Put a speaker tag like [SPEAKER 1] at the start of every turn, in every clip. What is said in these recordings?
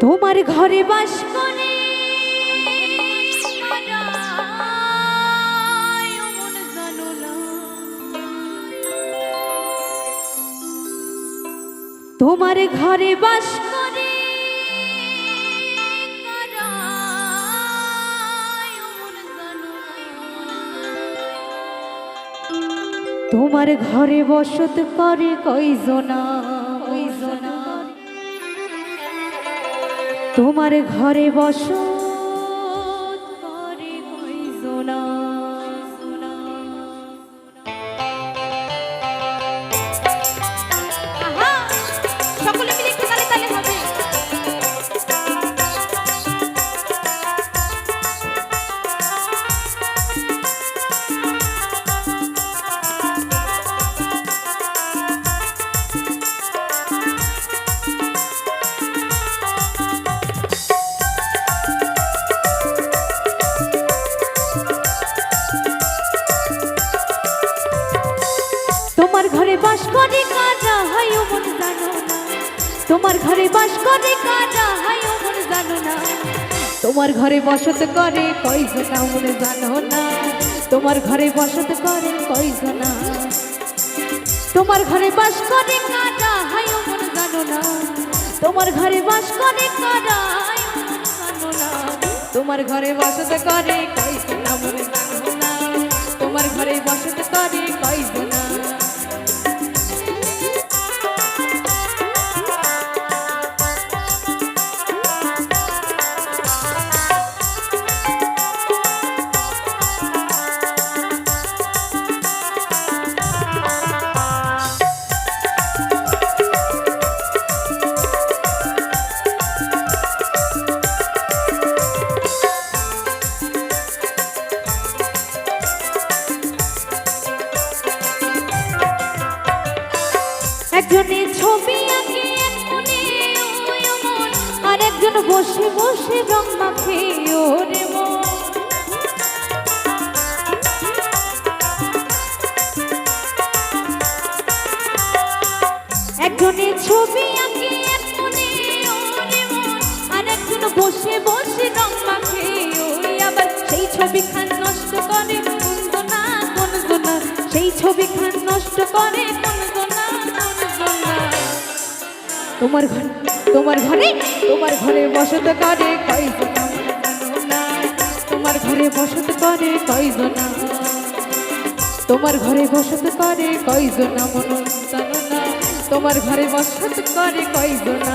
[SPEAKER 1] তোমার ঘরে বাস করে তোমার ঘরে বাস তোমার ঘরে বসত করে কইজনা কইজনা তোমার ঘরে বস করে কারা হাই মন জানো না। তোমার ঘরে বাস করে কারা হাই মন জানো না। তোমার ঘরে বসত করে কয়জনা মনে জানো না। তোমার ঘরে বসত করে কয়জনা তোমার ঘরে বাস করে কারা হাই মন জানো না। তোমার ঘরে বাস করে না। তোমার ঘরে বসত করে কয়জনা মনে জানো না। তোমার ঘরে বসত করে কয়জনা একজনে ছবি আঁকে এক মনে আর একজন বসে বসে রং মাখে, ওরে মন। একজনে ছবি আঁকে এক মনে। ওরে আর একজন বসে বসে রং মাখে ওই আবার সেই ছবি খান নষ্ট করে কুন্দনা কুন্দনা সেই ছবি খান নষ্ট করে তোমার ঘরে তোমার ঘরে তোমার ঘরে বসত করে তোমার ঘরে বসত করে কয়জন তোমার ঘরে বসত করে কয়জন মন তোমার ঘরে বসত করে কয়জনা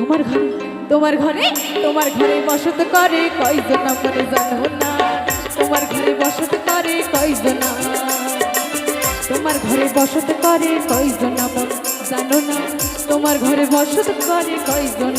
[SPEAKER 1] তোমার ঘরে তোমার ঘরে তোমার ঘরে বসত করে, কয়জন করে জানো না? তোমার ঘরে বসত করে, কয়জন তোমার ঘরে বসত করে, কয়জন জানো না? তোমার ঘরে বসত করে, কয়জন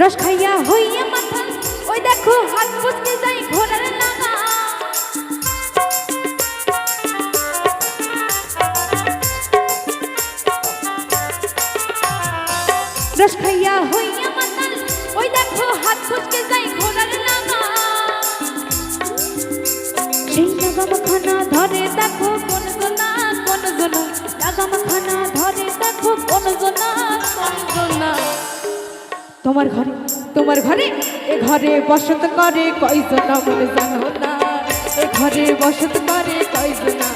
[SPEAKER 1] রস খাইয়া হইয়া মাথা, ওই দেখো হাত পুষতে যাই ঘোড়ার লাগা রস খাইয়া হইয়া মাথা, ওই দেখো হাত পুষতে যাই ঘোড়ার লাগা সেই বাবা খানা ধরে দেখো তোমার ঘরে তোমার ঘরে? এ ঘরে বসত করে কয়জনা বলে জানো না? এ ঘরে বসত করে কয়জনা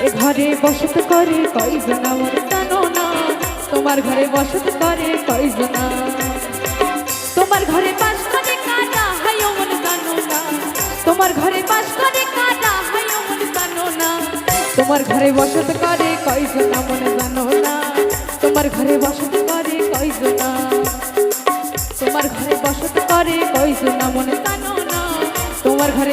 [SPEAKER 1] এ ঘরে বসত করে বলে জানো না? তোমার ঘরে বসত করে কয়জনা তোমার ঘরে বাস করে কাটা হাই মন জানো না? তোমার ঘরে বাস করে কাটা জানো না? তোমার ঘরে বসত করে কয়জনা মনে জানো না? তোমার ঘরে বসত